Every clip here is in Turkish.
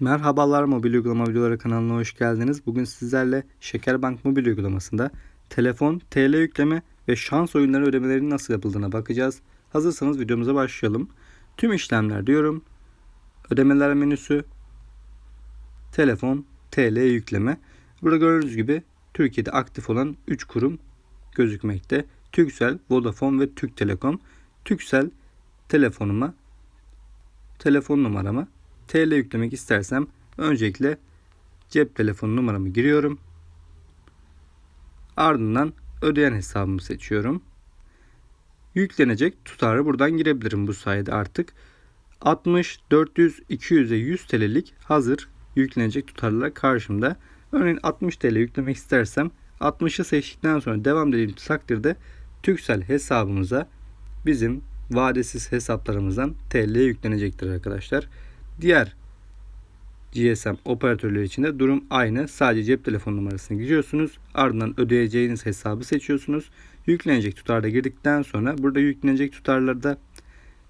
Merhabalar mobil uygulama videoları kanalına hoş geldiniz. Bugün sizlerle Şekerbank mobil uygulamasında telefon, TL yükleme ve şans oyunları ödemelerinin nasıl yapıldığına bakacağız. Hazırsanız videomuza başlayalım. Tüm işlemler diyorum. Ödemeler menüsü, telefon, TL yükleme. Burada gördüğünüz gibi Türkiye'de aktif olan 3 kurum gözükmekte. Türksel, Vodafone ve Türk Telekom. Türksel telefonuma, telefon numarama TL yüklemek istersem öncelikle cep telefonu numaramı giriyorum. Ardından ödeyen hesabımı seçiyorum. Yüklenecek tutarı buradan girebilirim bu sayede artık. 60, 400, 200'e 100 TL'lik hazır yüklenecek tutarlar karşımda. Örneğin 60 TL yüklemek istersem 60'ı seçtikten sonra devam dediğim takdirde Türksel hesabımıza bizim vadesiz hesaplarımızdan TL yüklenecektir arkadaşlar. Diğer GSM operatörleri için de durum aynı. Sadece cep telefon numarasını giriyorsunuz. Ardından ödeyeceğiniz hesabı seçiyorsunuz. Yüklenecek tutarda girdikten sonra burada yüklenecek tutarlarda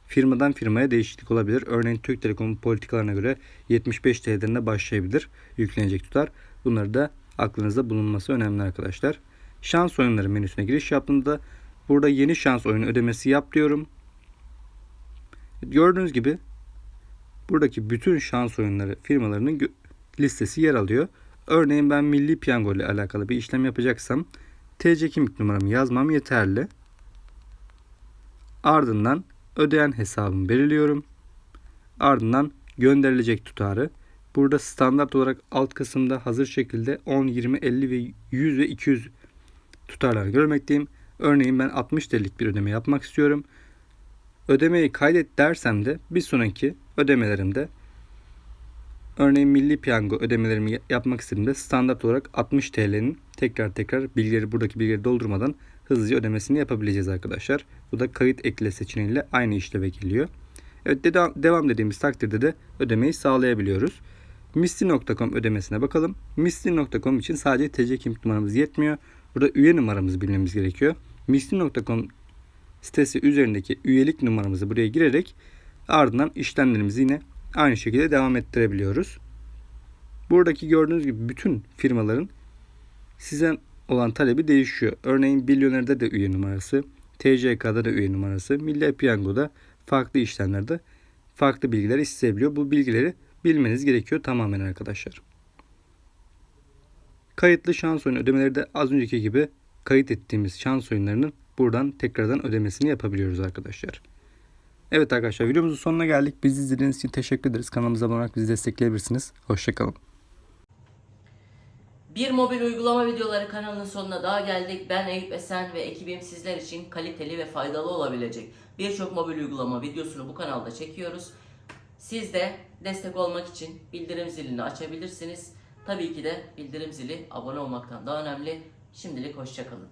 firmadan firmaya değişiklik olabilir. Örneğin Türk Telekom'un politikalarına göre 75 TL'den başlayabilir yüklenecek tutar. Bunları da aklınızda bulunması önemli arkadaşlar. Şans oyunları menüsüne giriş yaptığımda burada yeni şans oyunu ödemesi yap diyorum. Gördüğünüz gibi buradaki bütün şans oyunları firmalarının listesi yer alıyor. Örneğin ben Milli Piyango ile alakalı bir işlem yapacaksam TC kimlik numaramı yazmam yeterli. Ardından ödeyen hesabımı belirliyorum. Ardından gönderilecek tutarı. Burada standart olarak alt kısımda hazır şekilde 10, 20, 50 ve 100 ve 200 tutarlar görmekteyim. Örneğin ben 60 TL'lik bir ödeme yapmak istiyorum. Ödemeyi kaydet dersem de bir sonraki ödemelerimde örneğin milli piyango ödemelerimi ya- yapmak istediğimde standart olarak 60 TL'nin tekrar tekrar bilgileri buradaki bilgileri doldurmadan hızlıca ödemesini yapabileceğiz arkadaşlar. Bu da kayıt ekle seçeneğiyle aynı işleve geliyor. Evet de- devam dediğimiz takdirde de ödemeyi sağlayabiliyoruz. Misli.com ödemesine bakalım. Misli.com için sadece TC kimlik numaramız yetmiyor. Burada üye numaramızı bilmemiz gerekiyor. Misli.com sitesi üzerindeki üyelik numaramızı buraya girerek ardından işlemlerimizi yine aynı şekilde devam ettirebiliyoruz. Buradaki gördüğünüz gibi bütün firmaların size olan talebi değişiyor. Örneğin Bilyoner'de de üye numarası, TCK'da da üye numarası, Milli Piyango'da farklı işlemlerde farklı bilgiler isteyebiliyor. Bu bilgileri bilmeniz gerekiyor tamamen arkadaşlar. Kayıtlı şans oyunu ödemeleri de az önceki gibi kayıt ettiğimiz şans oyunlarının buradan tekrardan ödemesini yapabiliyoruz arkadaşlar. Evet arkadaşlar videomuzun sonuna geldik. Bizi izlediğiniz için teşekkür ederiz. Kanalımıza abone olarak bizi destekleyebilirsiniz. Hoşçakalın. Bir mobil uygulama videoları kanalının sonuna daha geldik. Ben Eyüp Esen ve ekibim sizler için kaliteli ve faydalı olabilecek birçok mobil uygulama videosunu bu kanalda çekiyoruz. Siz de destek olmak için bildirim zilini açabilirsiniz. Tabii ki de bildirim zili abone olmaktan daha önemli. Şimdilik hoşçakalın.